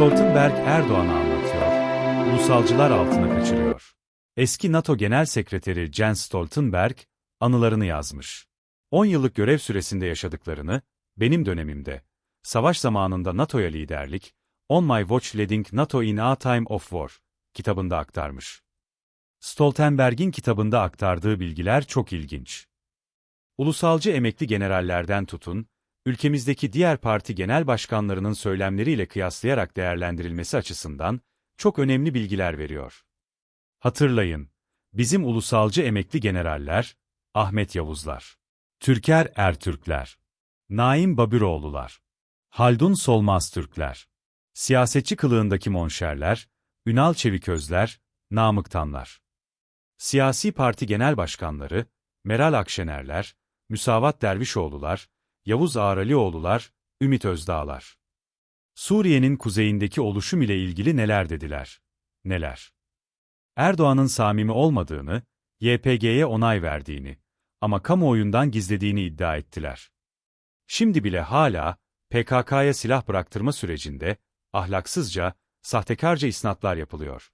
Stoltenberg Erdoğan'a anlatıyor, ulusalcılar altına kaçırıyor. Eski NATO Genel Sekreteri Jens Stoltenberg, anılarını yazmış. 10 yıllık görev süresinde yaşadıklarını, benim dönemimde, savaş zamanında NATO'ya liderlik, On My Watch Leading NATO in a Time of War kitabında aktarmış. Stoltenberg'in kitabında aktardığı bilgiler çok ilginç. Ulusalcı emekli generallerden tutun, ülkemizdeki diğer parti genel başkanlarının söylemleriyle kıyaslayarak değerlendirilmesi açısından çok önemli bilgiler veriyor. Hatırlayın, bizim ulusalcı emekli generaller, Ahmet Yavuzlar, Türker Ertürkler, Naim Babüroğlular, Haldun Solmaz Türkler, siyasetçi kılığındaki monşerler, Ünal Çeviközler, Namık Tanlar, siyasi parti genel başkanları, Meral Akşenerler, Müsavat Dervişoğlular, Yavuz Ağralioğlular, Ümit Özdağlar. Suriye'nin kuzeyindeki oluşum ile ilgili neler dediler? Neler? Erdoğan'ın samimi olmadığını, YPG'ye onay verdiğini ama kamuoyundan gizlediğini iddia ettiler. Şimdi bile hala PKK'ya silah bıraktırma sürecinde ahlaksızca, sahtekarca isnatlar yapılıyor.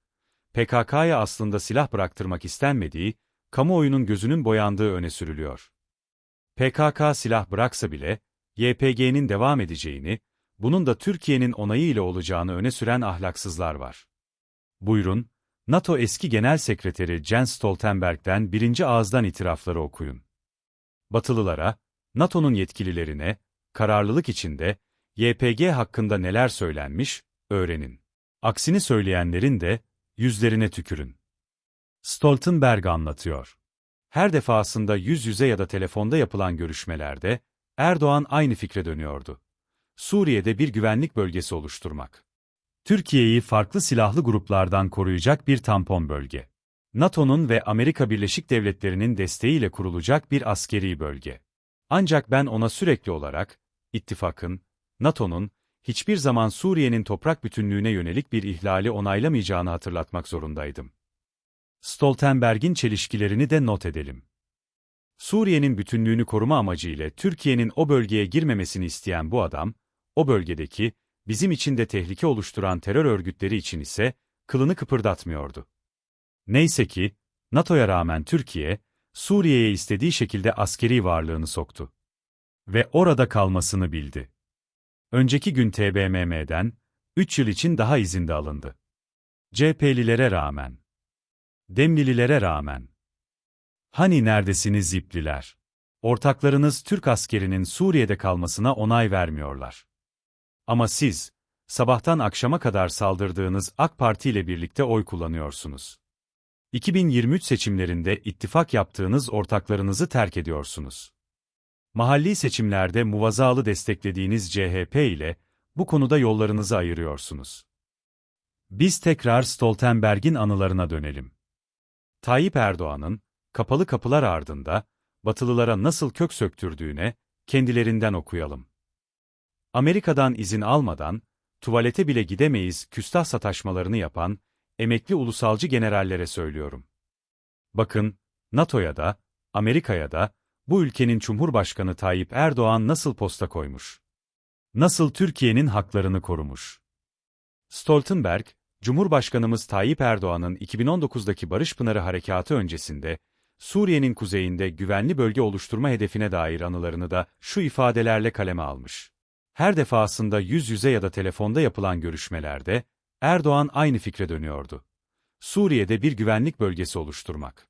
PKK'ya aslında silah bıraktırmak istenmediği, kamuoyunun gözünün boyandığı öne sürülüyor. PKK silah bıraksa bile, YPG'nin devam edeceğini, bunun da Türkiye'nin onayı ile olacağını öne süren ahlaksızlar var. Buyurun, NATO eski Genel Sekreteri Jens Stoltenberg'den birinci ağızdan itirafları okuyun. Batılılara, NATO'nun yetkililerine, kararlılık içinde, YPG hakkında neler söylenmiş, öğrenin. Aksini söyleyenlerin de, yüzlerine tükürün. Stoltenberg anlatıyor. Her defasında yüz yüze ya da telefonda yapılan görüşmelerde, Erdoğan aynı fikre dönüyordu. Suriye'de bir güvenlik bölgesi oluşturmak. Türkiye'yi farklı silahlı gruplardan koruyacak bir tampon bölge. NATO'nun ve Amerika Birleşik Devletleri'nin desteğiyle kurulacak bir askeri bölge. Ancak ben ona sürekli olarak, ittifakın, NATO'nun, hiçbir zaman Suriye'nin toprak bütünlüğüne yönelik bir ihlali onaylamayacağını hatırlatmak zorundaydım. Stoltenberg'in çelişkilerini de not edelim. Suriye'nin bütünlüğünü koruma amacıyla Türkiye'nin o bölgeye girmemesini isteyen bu adam, o bölgedeki, bizim için de tehlike oluşturan terör örgütleri için ise, kılını kıpırdatmıyordu. Neyse ki, NATO'ya rağmen Türkiye, Suriye'ye istediği şekilde askeri varlığını soktu. Ve orada kalmasını bildi. Önceki gün TBMM'den, 3 yıl için daha izinde alındı. CHP'lilere rağmen. Demlililere rağmen. Hani neredesiniz zipliler? Ortaklarınız Türk askerinin Suriye'de kalmasına onay vermiyorlar. Ama siz, sabahtan akşama kadar saldırdığınız AK Parti ile birlikte oy kullanıyorsunuz. 2023 seçimlerinde ittifak yaptığınız ortaklarınızı terk ediyorsunuz. Mahalli seçimlerde muvazalı desteklediğiniz CHP ile bu konuda yollarınızı ayırıyorsunuz. Biz tekrar Stoltenberg'in anılarına dönelim. Tayyip Erdoğan'ın, kapalı kapılar ardında, Batılılara nasıl kök söktürdüğüne, kendilerinden okuyalım. Amerika'dan izin almadan, tuvalete bile gidemeyiz küstah sataşmalarını yapan, emekli ulusalcı generallere söylüyorum. Bakın, NATO'ya da, Amerika'ya da, bu ülkenin Cumhurbaşkanı Tayyip Erdoğan nasıl posta koymuş? Nasıl Türkiye'nin haklarını korumuş? Stoltenberg, Cumhurbaşkanımız Tayyip Erdoğan'ın 2019'daki Barış Pınarı Harekatı öncesinde, Suriye'nin kuzeyinde güvenli bölge oluşturma hedefine dair anılarını da şu ifadelerle kaleme almış. Her defasında yüz yüze ya da telefonda yapılan görüşmelerde, Erdoğan aynı fikre dönüyordu. Suriye'de bir güvenlik bölgesi oluşturmak.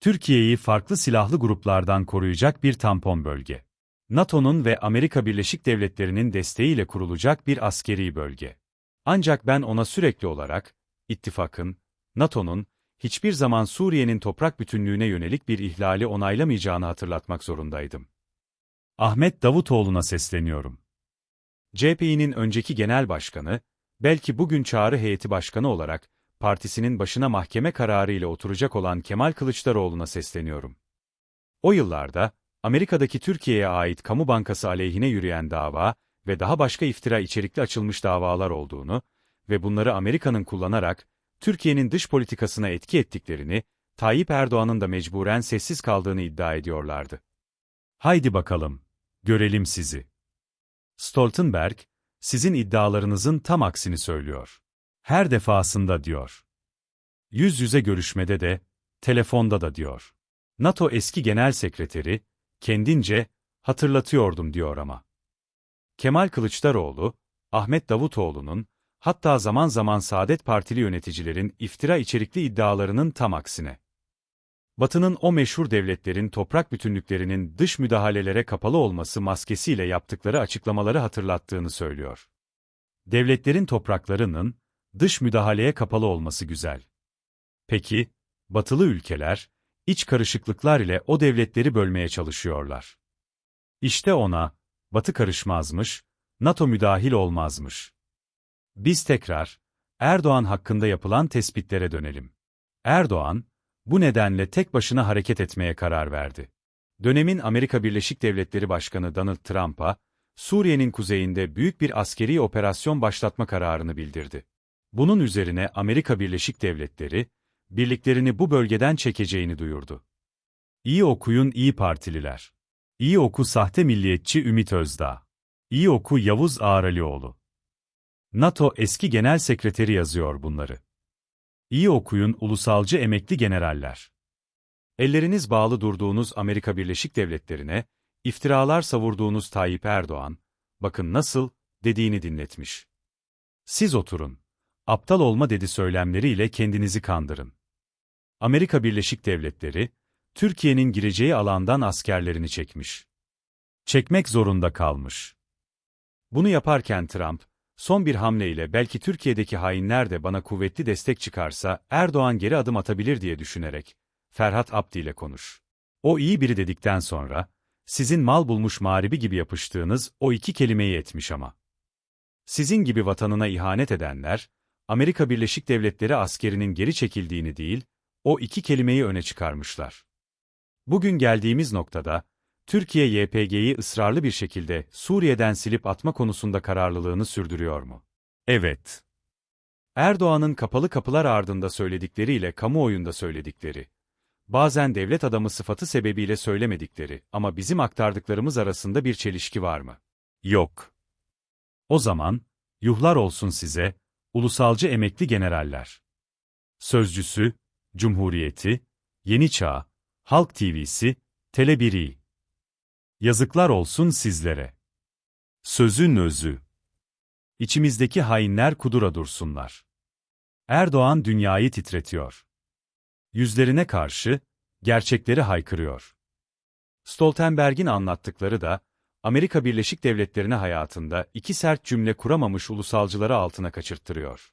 Türkiye'yi farklı silahlı gruplardan koruyacak bir tampon bölge. NATO'nun ve Amerika Birleşik Devletleri'nin desteğiyle kurulacak bir askeri bölge. Ancak ben ona sürekli olarak, ittifakın, NATO'nun, hiçbir zaman Suriye'nin toprak bütünlüğüne yönelik bir ihlali onaylamayacağını hatırlatmak zorundaydım. Ahmet Davutoğlu'na sesleniyorum. CHP'nin önceki genel başkanı, belki bugün çağrı heyeti başkanı olarak, partisinin başına mahkeme kararı ile oturacak olan Kemal Kılıçdaroğlu'na sesleniyorum. O yıllarda, Amerika'daki Türkiye'ye ait kamu bankası aleyhine yürüyen dava ve daha başka iftira içerikli açılmış davalar olduğunu ve bunları Amerika'nın kullanarak, Türkiye'nin dış politikasına etki ettiklerini, Tayyip Erdoğan'ın da mecburen sessiz kaldığını iddia ediyorlardı. Haydi bakalım, görelim sizi. Stoltenberg, sizin iddialarınızın tam aksini söylüyor. Her defasında diyor. Yüz yüze görüşmede de, telefonda da diyor. NATO eski genel sekreteri, kendince, hatırlatıyordum diyor ama. Kemal Kılıçdaroğlu, Ahmet Davutoğlu'nun, hatta zaman zaman Saadet Partili yöneticilerin iftira içerikli iddialarının tam aksine. Batı'nın o meşhur devletlerin toprak bütünlüklerinin dış müdahalelere kapalı olması maskesiyle yaptıkları açıklamaları hatırlattığını söylüyor. Devletlerin topraklarının dış müdahaleye kapalı olması güzel. Peki, batılı ülkeler, iç karışıklıklar ile o devletleri bölmeye çalışıyorlar. İşte ona, Batı karışmazmış, NATO müdahil olmazmış. Biz tekrar, Erdoğan hakkında yapılan tespitlere dönelim. Erdoğan, bu nedenle tek başına hareket etmeye karar verdi. Dönemin Amerika Birleşik Devletleri Başkanı Donald Trump'a, Suriye'nin kuzeyinde büyük bir askeri operasyon başlatma kararını bildirdi. Bunun üzerine Amerika Birleşik Devletleri, birliklerini bu bölgeden çekeceğini duyurdu. İyi okuyun iyi partililer. İyi oku sahte milliyetçi Ümit Özdağ. İyi oku Yavuz Ağralioğlu. NATO eski genel sekreteri yazıyor bunları. İyi okuyun ulusalcı emekli generaller. Elleriniz bağlı durduğunuz Amerika Birleşik Devletleri'ne, iftiralar savurduğunuz Tayyip Erdoğan, bakın nasıl, dediğini dinletmiş. Siz oturun. Aptal olma dedi söylemleriyle kendinizi kandırın. Amerika Birleşik Devletleri, Türkiye'nin gireceği alandan askerlerini çekmiş. Çekmek zorunda kalmış. Bunu yaparken Trump, son bir hamleyle belki Türkiye'deki hainler de bana kuvvetli destek çıkarsa Erdoğan geri adım atabilir diye düşünerek, Ferhat Abdi ile konuş. O iyi biri dedikten sonra, sizin mal bulmuş mağribi gibi yapıştığınız o iki kelimeyi etmiş ama. Sizin gibi vatanına ihanet edenler, Amerika Birleşik Devletleri askerinin geri çekildiğini değil, o iki kelimeyi öne çıkarmışlar. Bugün geldiğimiz noktada, Türkiye YPG'yi ısrarlı bir şekilde Suriye'den silip atma konusunda kararlılığını sürdürüyor mu? Evet. Erdoğan'ın kapalı kapılar ardında söyledikleriyle kamuoyunda söyledikleri, bazen devlet adamı sıfatı sebebiyle söylemedikleri ama bizim aktardıklarımız arasında bir çelişki var mı? Yok. O zaman, yuhlar olsun size, ulusalcı emekli generaller. Sözcüsü, Cumhuriyeti, Yeni Çağ, Halk TV'si, Tele 1 Yazıklar olsun sizlere. Sözün özü. İçimizdeki hainler kudura dursunlar. Erdoğan dünyayı titretiyor. Yüzlerine karşı, gerçekleri haykırıyor. Stoltenberg'in anlattıkları da, Amerika Birleşik Devletleri'ne hayatında iki sert cümle kuramamış ulusalcıları altına kaçırttırıyor.